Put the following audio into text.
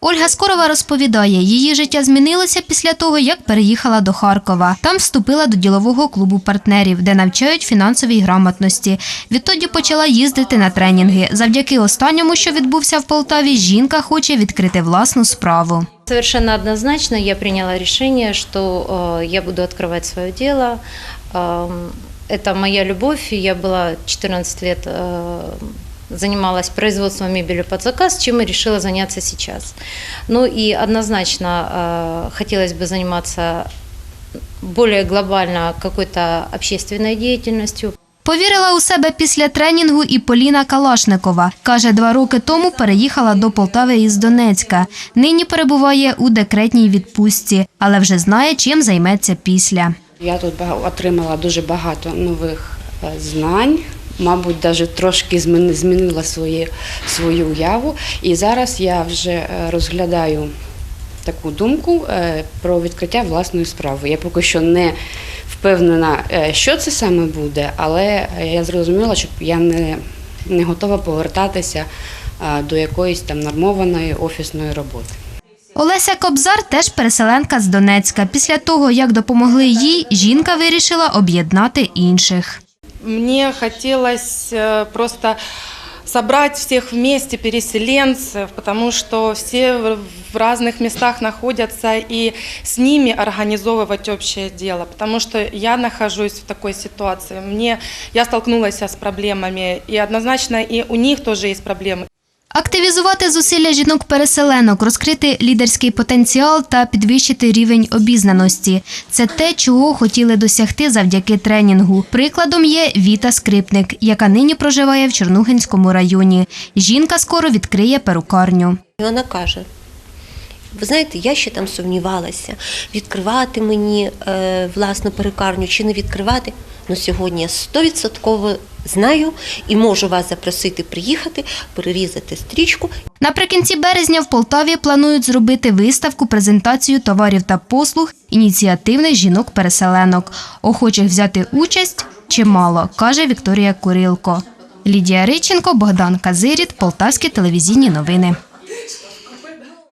Ольга Скорова розповідає, її життя змінилося після того, як переїхала до Харкова. Там вступила до ділового клубу партнерів, де навчають фінансовій грамотності. Відтоді почала їздити на тренінги. Завдяки останньому, що відбувся в Полтаві, жінка хоче відкрити власну справу. Совершенно однозначно я приняла решение, что э, я буду открывать свое дело. Эм, это моя любовь. и Я была 14 лет э, занималась производством мебели под заказ, чем и решила заняться сейчас. Ну и однозначно э, хотелось бы заниматься более глобально какой-то общественной деятельностью. Повірила у себе після тренінгу і Поліна Калашникова. Каже, два роки тому переїхала до Полтави із Донецька. Нині перебуває у декретній відпустці, але вже знає, чим займеться після. Я тут отримала дуже багато нових е, знань. Мабуть, навіть трошки змінила свої, свою уяву. І зараз я вже е, розглядаю таку думку е, про відкриття власної справи. Я поки що не впевнена, е, що це саме буде, але я зрозуміла, що я не, не готова повертатися до якоїсь там нормованої офісної роботи. Олеся Кобзар теж переселенка з Донецька. Після того, як допомогли їй, жінка вирішила об'єднати інших. Мне хотелось э, просто собрать всех вместе переселенцев, потому что все в разных местах находятся, и с ними организовывать общее дело, потому что я нахожусь в такой ситуации. Мне, я столкнулась с проблемами, и однозначно и у них тоже есть проблемы. Активізувати зусилля жінок-переселенок, розкрити лідерський потенціал та підвищити рівень обізнаності це те, чого хотіли досягти завдяки тренінгу. Прикладом є Віта Скрипник, яка нині проживає в Чорнухинському районі. Жінка скоро відкриє перукарню. Вона каже: ви знаєте, я ще там сумнівалася, відкривати мені е, власну перукарню чи не відкривати. Ну сьогодні я стовідсотково знаю і можу вас запросити приїхати, перерізати стрічку Наприкінці березня в Полтаві планують зробити виставку презентацію товарів та послуг ініціативних жінок-переселенок. Охочих взяти участь чимало, каже Вікторія Курилко. Лідія Риченко, Богдан Казиріт, Полтавські телевізійні новини.